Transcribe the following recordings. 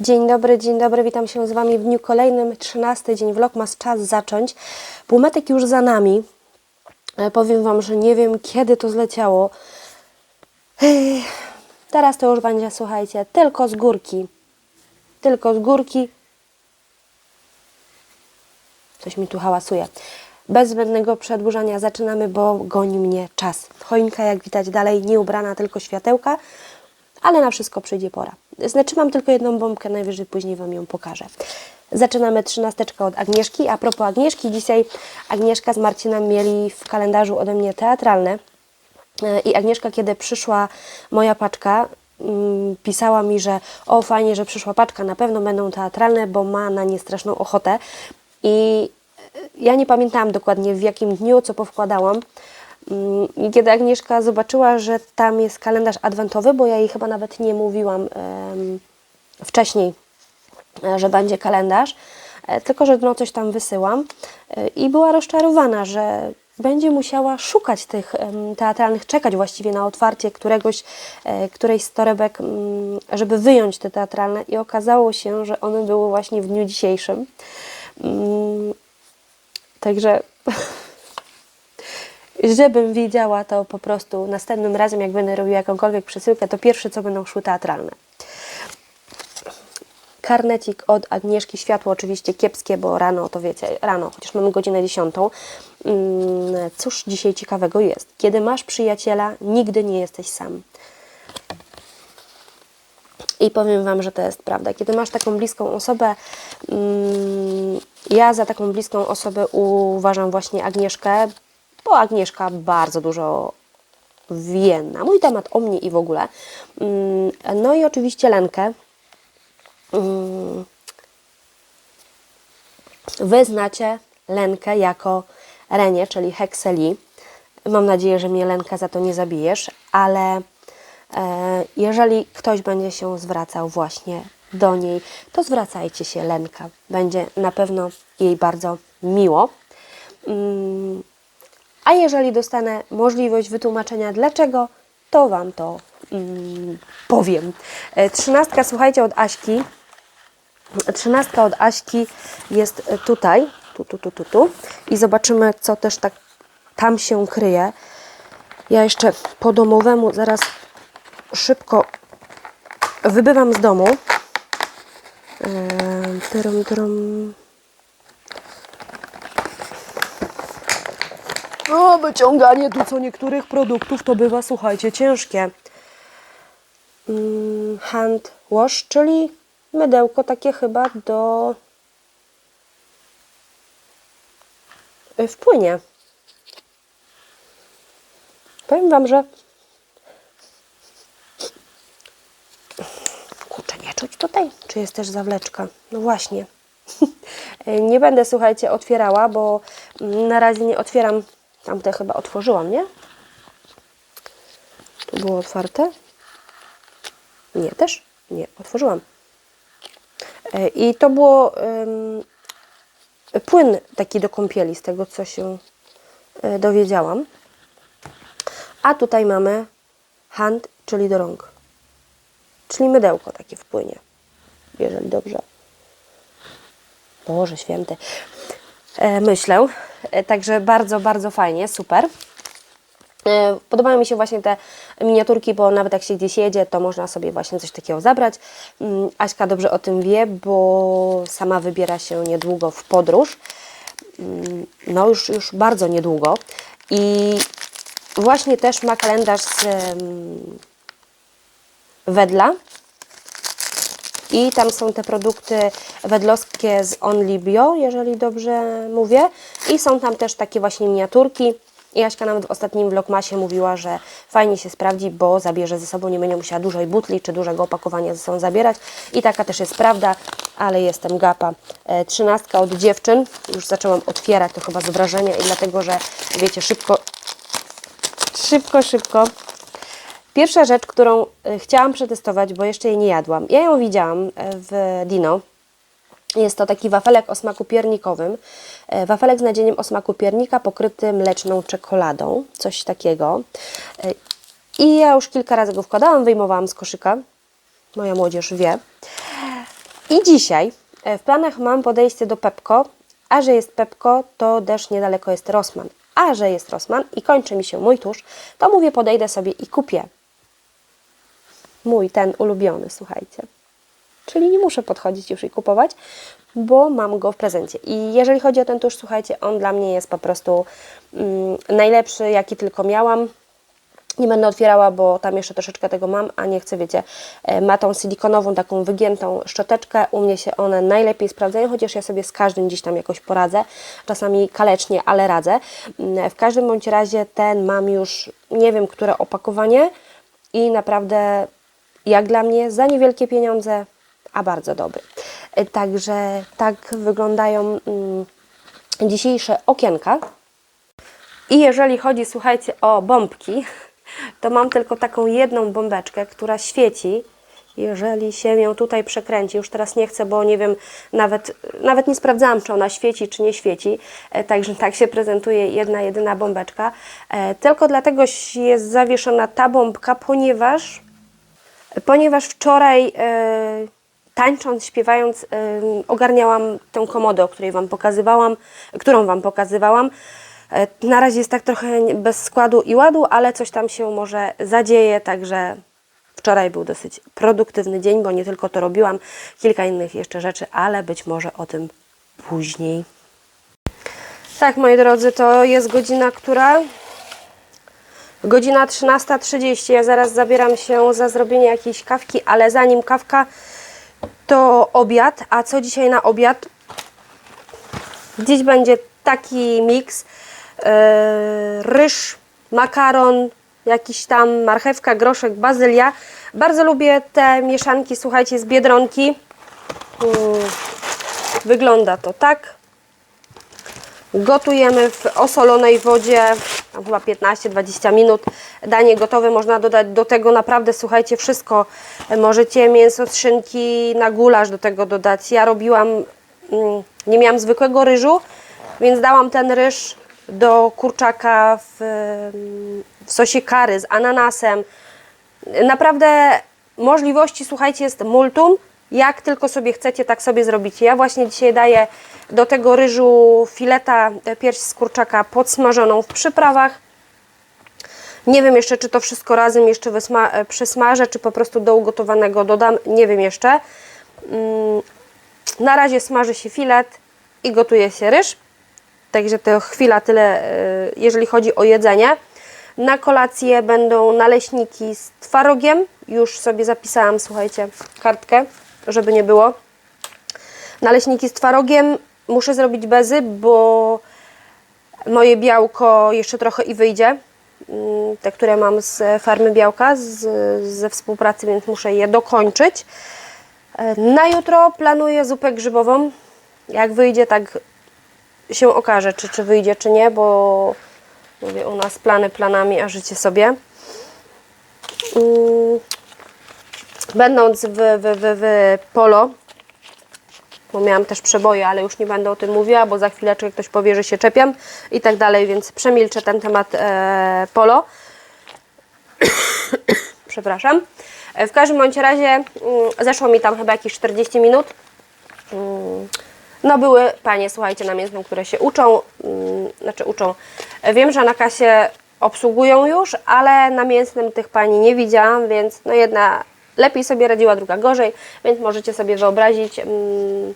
Dzień dobry, dzień dobry, witam się z Wami w dniu kolejnym, 13 dzień Vlogmas, czas zacząć. Półmetek już za nami. E, Powiem Wam, że nie wiem kiedy to zleciało. Teraz to już będzie, słuchajcie, tylko z górki. Tylko z górki. Coś mi tu hałasuje. Bez zbędnego przedłużania zaczynamy, bo goni mnie czas. Choinka, jak widać, dalej nie ubrana, tylko światełka, ale na wszystko przyjdzie pora. Znaczy mam tylko jedną bombkę, najwyżej później Wam ją pokażę. Zaczynamy trzynasteczkę od Agnieszki. A propos Agnieszki, dzisiaj Agnieszka z Marcinem mieli w kalendarzu ode mnie teatralne. E, I Agnieszka, kiedy przyszła moja paczka, mm, pisała mi, że o fajnie, że przyszła paczka, na pewno będą teatralne, bo ma na nie straszną ochotę. I ja nie pamiętałam dokładnie w jakim dniu, co powkładałam. Mm, I kiedy Agnieszka zobaczyła, że tam jest kalendarz adwentowy, bo ja jej chyba nawet nie mówiłam wcześniej, e, że będzie kalendarz, e, tylko że no coś tam wysyłam e, i była rozczarowana, że będzie musiała szukać tych teatralnych, czekać właściwie na otwarcie któregoś, którejś z torebek, mm, żeby wyjąć te teatralne i okazało się, że one były właśnie w dniu dzisiejszym. Mm, Także żebym wiedziała, to po prostu następnym razem, jak będę robiła jakąkolwiek przesyłkę, to pierwsze co będą szły teatralne. Karnecik od Agnieszki, światło oczywiście kiepskie, bo rano, to wiecie, rano, chociaż mamy godzinę 10. Mm, Cóż dzisiaj ciekawego jest? Kiedy masz przyjaciela, nigdy nie jesteś sam. I powiem Wam, że to jest prawda. Kiedy masz taką bliską osobę, mm, ja za taką bliską osobę uważam właśnie Agnieszkę, bo Agnieszka bardzo dużo wie na mój temat, o mnie i w ogóle. Mm, No i oczywiście Lenkę. Mm, Wy znacie Lenkę jako Renię, czyli Hekseli. Mam nadzieję, że mnie Lenka za to nie zabijesz, ale e, jeżeli ktoś będzie się zwracał właśnie do niej, to zwracajcie się Lenka. Będzie na pewno jej bardzo miło. A jeżeli dostanę możliwość wytłumaczenia dlaczego, to Wam to mm, powiem. E, Trzynastka, słuchajcie, od Aśki. Trzynastka od Aśki jest tutaj, tu, tu, tu, tu, tu. I zobaczymy, co też tak tam się kryje. Ja jeszcze po domowemu zaraz szybko wybywam z domu. Eee, trum, trum. O, wyciąganie tu co niektórych produktów to bywa, słuchajcie, ciężkie. Mm, hand wash, czyli mydełko takie chyba do w płynie. Powiem Wam, że kurczę, nie czuć tutaj, czy jest też zawleczka? No właśnie. Nie będę, słuchajcie, otwierała, bo na razie nie otwieram. Tamte chyba otworzyłam, nie? Tu było otwarte? Nie, też? Nie, otworzyłam. E, I to było ym, płyn taki do kąpieli, z tego co się e, dowiedziałam. A tutaj mamy hand, czyli do rąk. Czyli mydełko takie w płynie. Jeżeli dobrze. Boże święty. E, myślę. E, także bardzo, bardzo fajnie, super. E, Podobają mi się właśnie te miniaturki, bo nawet jak się gdzieś jedzie, to można sobie właśnie coś takiego zabrać. Mm, Aśka dobrze o tym wie, bo sama wybiera się niedługo w podróż. Mm, No już, już bardzo niedługo. I właśnie też ma kalendarz z Wedla. I tam są te produkty wedlowskie z Only Bio, jeżeli dobrze mówię. I są tam też takie właśnie miniaturki. Jaśka nawet w ostatnim vlogmasie mówiła, że fajnie się sprawdzi, bo zabierze ze sobą, nie będzie musiała dużej butli czy dużego opakowania ze sobą zabierać. I taka też jest prawda, ale jestem gapa. E, Trzynastka od dziewczyn. Już zaczęłam otwierać to chyba z wrażenia i dlatego, że wiecie, szybko, szybko, szybko Pierwsza rzecz, którą e, chciałam przetestować, bo jeszcze jej nie jadłam. Ja ją widziałam e, w Dino. Jest to taki wafelek o smaku piernikowym. E, Wafelek z nadzieniem o smaku piernika pokryty mleczną czekoladą. Coś takiego. E, I ja już kilka razy go wkładałam, wyjmowałam z koszyka. Moja młodzież wie. I dzisiaj w planach mam podejście do Pepko, a że jest Pepko, to też niedaleko jest Rossmann. A że jest Rossmann i kończy mi się mój tusz, to mówię podejdę sobie i kupię mój ten ulubiony, słuchajcie. Czyli nie muszę podchodzić już i kupować, bo mam go w prezencie. I jeżeli chodzi o ten tusz, słuchajcie, on dla mnie jest po prostu mm, najlepszy, jaki tylko miałam. Nie będę otwierała, bo tam jeszcze troszeczkę tego mam, a nie chcę, wiecie, e, ma tą silikonową, taką wygiętą szczoteczkę. U mnie się one najlepiej sprawdzają, chociaż ja sobie z każdym gdzieś tam jakoś poradzę. Czasami kalecznie, ale radzę. Mm, W każdym bądź razie ten mam już, nie wiem, które opakowanie i naprawdę, jak dla mnie, za niewielkie pieniądze, a bardzo dobry. E, Także tak wyglądają mm, dzisiejsze okienka. I jeżeli chodzi, słuchajcie, o bombki, to mam tylko taką jedną bombeczkę, która świeci. Jeżeli się ją tutaj przekręci, już teraz nie chcę, bo nie wiem, nawet, nawet nie sprawdzałam, czy ona świeci, czy nie świeci. E, Także tak się prezentuje jedna, jedyna bombeczka. E, Tylko dlatego jest zawieszona ta bombka, ponieważ ponieważ wczoraj e, tańcząc, śpiewając, e, ogarniałam tę komodę, o której Wam pokazywałam, którą Wam pokazywałam. E, na razie jest tak trochę bez składu i ładu, ale coś tam się może zadzieje, także wczoraj był dosyć produktywny dzień, bo nie tylko to robiłam, kilka innych jeszcze rzeczy, ale być może o tym później. Tak, moi drodzy, to jest godzina, która Godzina 13.30. Ja zaraz zabieram się za zrobienie jakiejś kawki, ale zanim kawka, to obiad. A co dzisiaj na obiad? Dziś będzie taki miks. Yy, ryż, makaron, jakiś tam marchewka, groszek, bazylia. Bardzo lubię te mieszanki, słuchajcie, z Biedronki. Yy, wygląda to tak. Gotujemy w osolonej wodzie, tam chyba 15-20 minut. Danie gotowe, można dodać do tego naprawdę, słuchajcie, wszystko. Możecie mięso z szynki na gulasz do tego dodać. Ja robiłam, mm, nie miałam zwykłego ryżu, więc dałam ten ryż do kurczaka w, w sosie kary z ananasem. Naprawdę możliwości, słuchajcie, jest multum. Jak tylko sobie chcecie, tak sobie zrobicie. Ja właśnie dzisiaj daję do tego ryżu fileta e, pierś z kurczaka podsmażoną w przyprawach. Nie wiem jeszcze, czy to wszystko razem jeszcze e, przysmażę, czy po prostu do ugotowanego dodam. Nie wiem jeszcze. Mm, Na razie smaży się filet i gotuje się ryż. Także to chwila tyle, e, jeżeli chodzi o jedzenie. Na kolację będą naleśniki z twarogiem. Już sobie zapisałam, słuchajcie, kartkę, żeby nie było. Naleśniki z twarogiem muszę zrobić bezy, bo moje białko jeszcze trochę i wyjdzie. Mm, Te, które mam z farmy białka, z, ze współpracy, więc muszę je dokończyć. E, Na jutro planuję zupę grzybową. Jak wyjdzie, tak się okaże, czy, czy wyjdzie, czy nie, bo mówię, u nas plany planami, a życie sobie. Będąc w, w, w, w polo, bo miałam też przeboje, ale już nie będę o tym mówiła, bo za chwileczkę ktoś powie, że się czepiam i tak dalej, więc przemilczę ten temat e, polo. Przepraszam. E, W każdym bądź razie mm, zeszło mi tam chyba jakieś 40 minut. Mm, No były panie, słuchajcie, na mięsnym, które się uczą, mm, znaczy uczą. E, Wiem, że na kasie obsługują już, ale na mięsnym tych pani nie widziałam, więc no jedna lepiej sobie radziła, druga gorzej, więc możecie sobie wyobrazić, mm,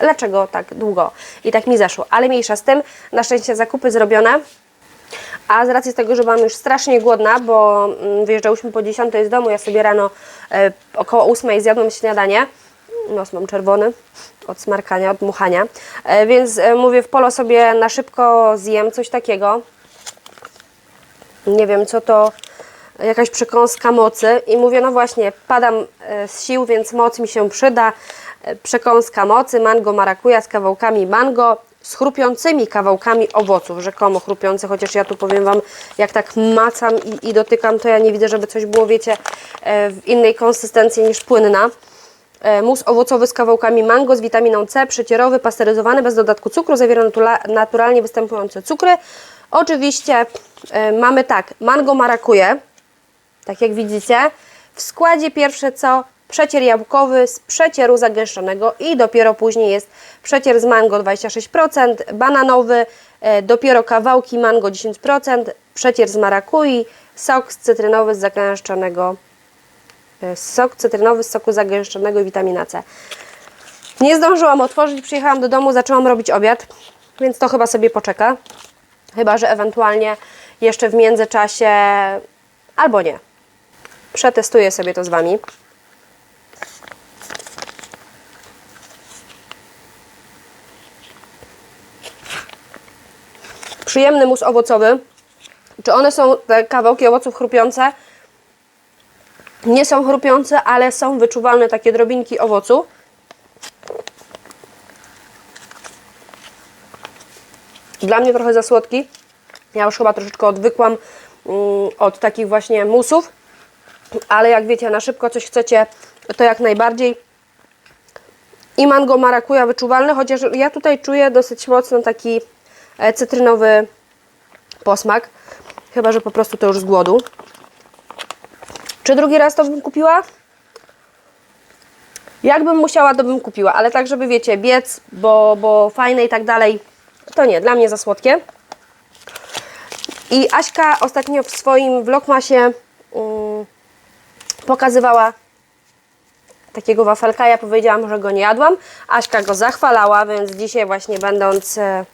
dlaczego tak długo i tak mi zeszło. Ale mniejsza z tym, na szczęście zakupy zrobione. A z racji tego, że byłam już strasznie głodna, bo mm, wyjeżdżałyśmy po 10 z domu, ja sobie rano e, około 8 zjadłam śniadanie. Nos mam czerwony od smarkania, od dmuchania. E, więc e, mówię, w polo sobie na szybko zjem coś takiego. Nie wiem, co to jakaś przekąska mocy i mówię, no właśnie, padam e, z sił, więc moc mi się przyda. E, Przekąska mocy, mango marakuja z kawałkami mango, z chrupiącymi kawałkami owoców, rzekomo chrupiące, chociaż ja tu powiem Wam, jak tak macam i, i dotykam, to ja nie widzę, żeby coś było, wiecie, e, w innej konsystencji niż płynna. Mus owocowy z kawałkami mango z witaminą C, przecierowy, pasteryzowany, bez dodatku cukru, zawiera naturalnie występujące cukry. Oczywiście mamy tak, mango marakuje, tak jak widzicie. W składzie pierwsze co przecier jabłkowy z przecieru zagęszczonego i dopiero później jest przecier z mango 26%, bananowy, e, dopiero kawałki mango 10%, przecier z marakui, sok cytrynowy z zagęszczonego, e, sok cytrynowy z soku zagęszczonego i witamina C. Nie zdążyłam otworzyć, przyjechałam do domu, zaczęłam robić obiad, więc to chyba sobie poczeka. Chyba, że ewentualnie jeszcze w międzyczasie albo nie. Przetestuję sobie to z Wami. Przyjemny mus owocowy. Czy one są te kawałki owoców chrupiące? Nie są chrupiące, ale są wyczuwalne takie drobinki owocu. Dla mnie trochę za słodki. Ja już chyba troszeczkę odwykłam mm, od takich właśnie musów, ale jak wiecie, na szybko coś chcecie, to jak najbardziej. I mango marakuja wyczuwalny, chociaż ja tutaj czuję dosyć mocno taki e, cytrynowy posmak. Chyba, że po prostu to już z głodu. Czy drugi raz to bym kupiła? Jakbym musiała, to bym kupiła, ale tak, żeby wiecie, biec, bo, bo fajne i tak dalej, to nie, dla mnie za słodkie. I Aśka ostatnio w swoim vlogmasie um, pokazywała takiego wafelka. Ja powiedziałam, że go nie jadłam. Aśka go zachwalała, więc dzisiaj właśnie będąc... e,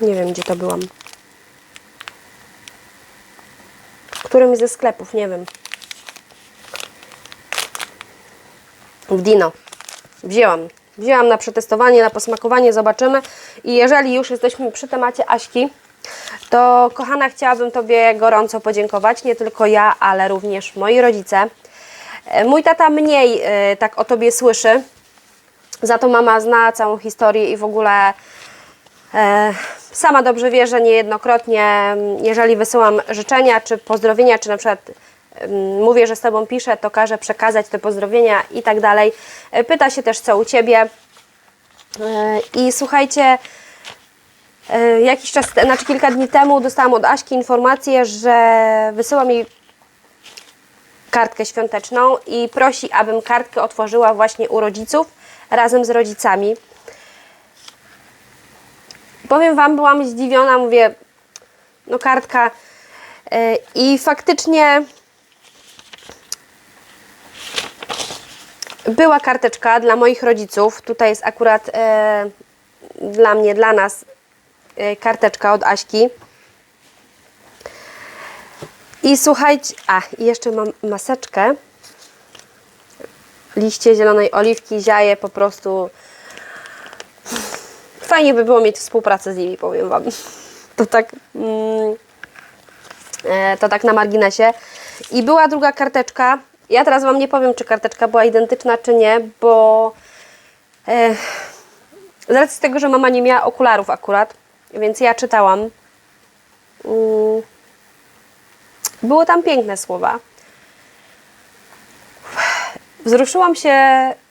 Nie wiem, gdzie to byłam. W którymś ze sklepów, nie wiem. W Dino. Wzięłam. Wzięłam na przetestowanie, na posmakowanie, zobaczymy. I jeżeli już jesteśmy przy temacie Aśki, to kochana, chciałabym Tobie gorąco podziękować. Nie tylko ja, ale również moi rodzice. E, Mój tata mniej e, tak o Tobie słyszy. Za to mama zna całą historię i w ogóle e, sama dobrze wie, że niejednokrotnie, jeżeli wysyłam życzenia czy pozdrowienia, czy na przykład mówię, że z Tobą piszę, to każę przekazać te pozdrowienia i tak dalej. Pyta się też, co u Ciebie. I słuchajcie, jakiś czas, znaczy kilka dni temu dostałam od Aśki informację, że wysyła mi kartkę świąteczną i prosi, abym kartkę otworzyła właśnie u rodziców razem z rodzicami. Powiem Wam, byłam zdziwiona, mówię, no kartka e, i faktycznie była karteczka dla moich rodziców. Tutaj jest akurat e, dla mnie, dla nas e, karteczka od Aśki. I słuchajcie, a i jeszcze mam maseczkę. Liście zielonej oliwki, ziaje po prostu. Fajnie by było mieć współpracę z nimi, powiem Wam. To tak, mm, e, to tak na marginesie. I była druga karteczka. Ja teraz Wam nie powiem, czy karteczka była identyczna, czy nie, bo e, z racji tego, że mama nie miała okularów akurat, więc ja czytałam. Mm, było tam piękne słowa. Wzruszyłam się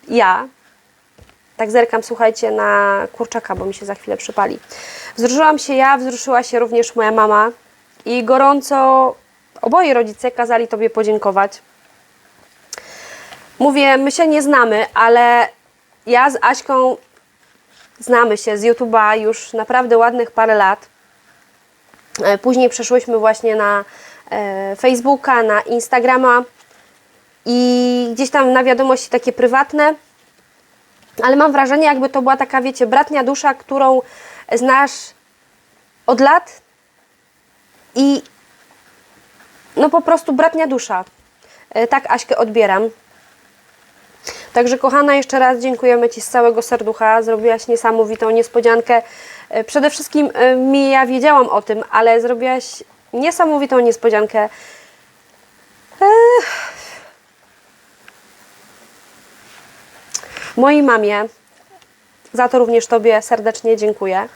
ja. Tak zerkam, słuchajcie, na kurczaka, bo mi się za chwilę przypali. Wzruszyłam się ja, wzruszyła się również moja mama i gorąco oboje rodzice kazali Tobie podziękować. Mówię, my się nie znamy, ale ja z Aśką znamy się z YouTube'a już naprawdę ładnych parę lat. E, Później przeszłyśmy właśnie na e, Facebooka, na Instagrama i gdzieś tam na wiadomości takie prywatne, ale mam wrażenie, jakby to była taka, wiecie, bratnia dusza, którą znasz od lat i no po prostu bratnia dusza. E, Tak Aśkę odbieram. Także kochana, jeszcze raz dziękujemy Ci z całego serducha. Zrobiłaś niesamowitą niespodziankę. E, Przede wszystkim e, mi ja wiedziałam o tym, ale zrobiłaś niesamowitą niespodziankę. Ech. Mojej mamie. Za to również Tobie serdecznie dziękuję.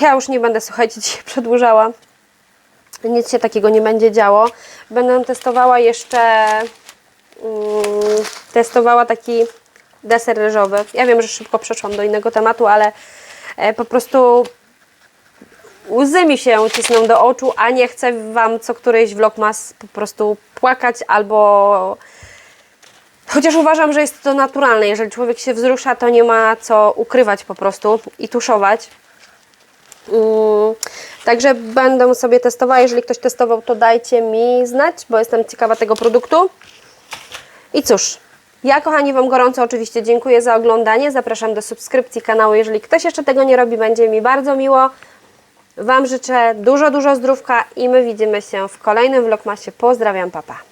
Ja już nie będę, słuchajcie, dzisiaj przedłużała. Nic się takiego nie będzie działo. Będę testowała jeszcze testowała taki deser ryżowy. Ja wiem, że szybko przeszłam do innego tematu, ale e, po prostu łzy mi się cisną do oczu, a nie chcę Wam co któryś vlogmas po prostu płakać albo... Chociaż uważam, że jest to naturalne. Jeżeli człowiek się wzrusza, to nie ma co ukrywać po prostu i tuszować. Mm, Także będę sobie testowała. Jeżeli ktoś testował, to dajcie mi znać, bo jestem ciekawa tego produktu. I cóż, ja kochani Wam gorąco oczywiście dziękuję za oglądanie. Zapraszam do subskrypcji kanału. Jeżeli ktoś jeszcze tego nie robi, będzie mi bardzo miło. Wam życzę dużo, dużo zdrówka i my widzimy się w kolejnym vlogmasie. Pozdrawiam, papa.